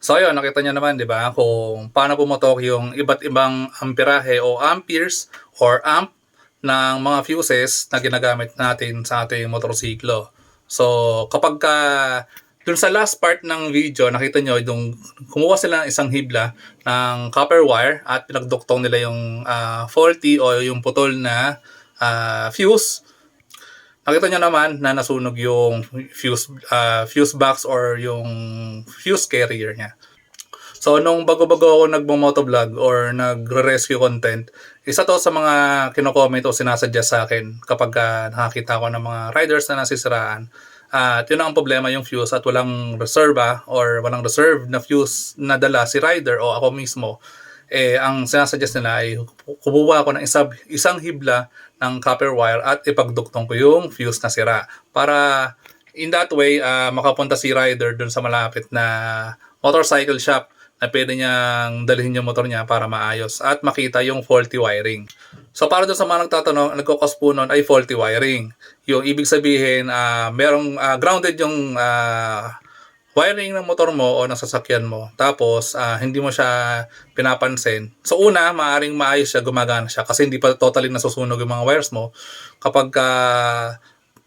So ayun, nakita niyo naman, di ba, kung paano pumotok yung iba't ibang amperahe o amperes or amp ng mga fuses na ginagamit natin sa ating motorsiklo. So kapag ka dun sa last part ng video, nakita nyo yung kumuha sila ng isang hibla ng copper wire at pinagduktong nila yung ah, faulty o yung putol na ah, fuse Nakita nyo naman na nasunog yung fuse, ah, fuse box or yung fuse carrier niya. So, nung bago-bago ako nagmo-motovlog or nagre-rescue content, isa to sa mga kino-comment o sinasuggest sa akin kapag ah, nakakita ko ng mga riders na nasisiraan. At yun ang problema yung fuse at walang reserva or walang reserve na fuse na dala si rider o ako mismo eh, ang sinasuggest nila ay kumuha ako ng isang, isang hibla ng copper wire at ipagduktong ko yung fuse na sira. Para in that way, ah, makapunta si rider dun sa malapit na motorcycle shop na pwede niyang dalhin yung motor niya para maayos at makita yung faulty wiring. So para dun sa mga nagtatanong, nagkakos po nun ay faulty wiring. Yung ibig sabihin, ah, merong ah, grounded yung ah, wiring ng motor mo o ng sasakyan mo. Tapos, ah, hindi mo siya pinapansin. So, una, maaaring maayos siya, gumagana siya kasi hindi pa totally nasusunog yung mga wires mo. Kapag ah,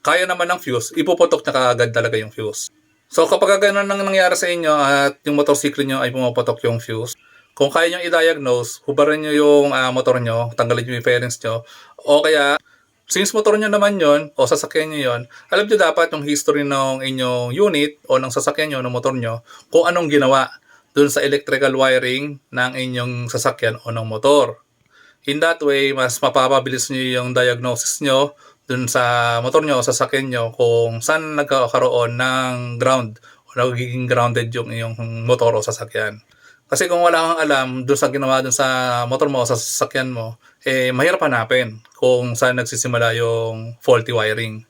kaya naman ng fuse, ipuputok niya kaagad talaga yung fuse. So, kapag ganun ang nangyari sa inyo at yung motorsiklo nyo ay pumapatok yung fuse, kung kaya nyo i-diagnose, hubarin nyo yung ah, motor nyo, tanggalin nyo yung fairings nyo, o kaya Since motor nyo naman yon o sasakyan nyo yon, alam nyo dapat yung history ng inyong unit o ng sasakyan nyo, ng motor nyo, kung anong ginawa dun sa electrical wiring ng inyong sasakyan o ng motor. In that way, mas mapapabilis nyo yung diagnosis nyo dun sa motor nyo o sasakyan nyo kung saan nagkakaroon ng ground o nagiging grounded yung iyong motor o sasakyan. Kasi kung wala kang alam dun sa ginawa dun sa motor mo o sa sasakyan mo, eh mahirap hanapin kung saan nagsisimula yung faulty wiring.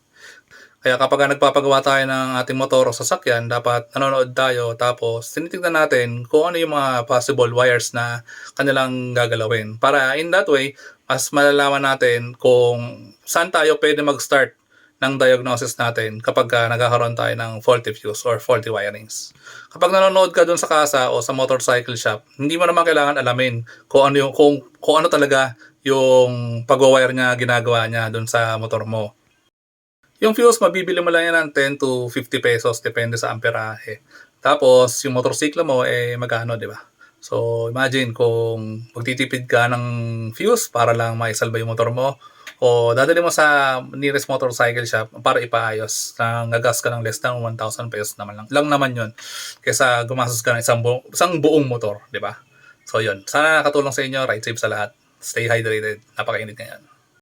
Kaya kapag ka nagpapagawa tayo ng ating motor o sasakyan, dapat nanonood tayo tapos tinitignan natin kung ano yung mga possible wires na kanilang gagalawin. Para in that way, mas malalaman natin kung saan tayo pwede mag-start ng diagnosis natin kapag ka nagkakaroon tayo ng faulty fuse or faulty wirings. Kapag nanonood ka dun sa kasa o sa motorcycle shop, hindi mo naman kailangan alamin kung ano yung kung, kung ano talaga yung pag-wire niya ginagawa niya dun sa motor mo. Yung fuse, mabibili mo lang yan ng 10 to 50 pesos depende sa amperahe. Tapos, yung motorsiklo mo, eh, magkano, di ba? So, imagine kung magtitipid ka ng fuse para lang maisalba yung motor mo o dadali mo sa nearest motorcycle shop para ipaayos na gagas ka ng less than 1,000 pesos naman lang. Lang naman yun. Kesa gumastos ka ng isang, bu- isang buong motor, di ba? So, yun. Sana nakatulong sa inyo. Ride safe sa lahat. Stay hydrated. Napakainit ngayon.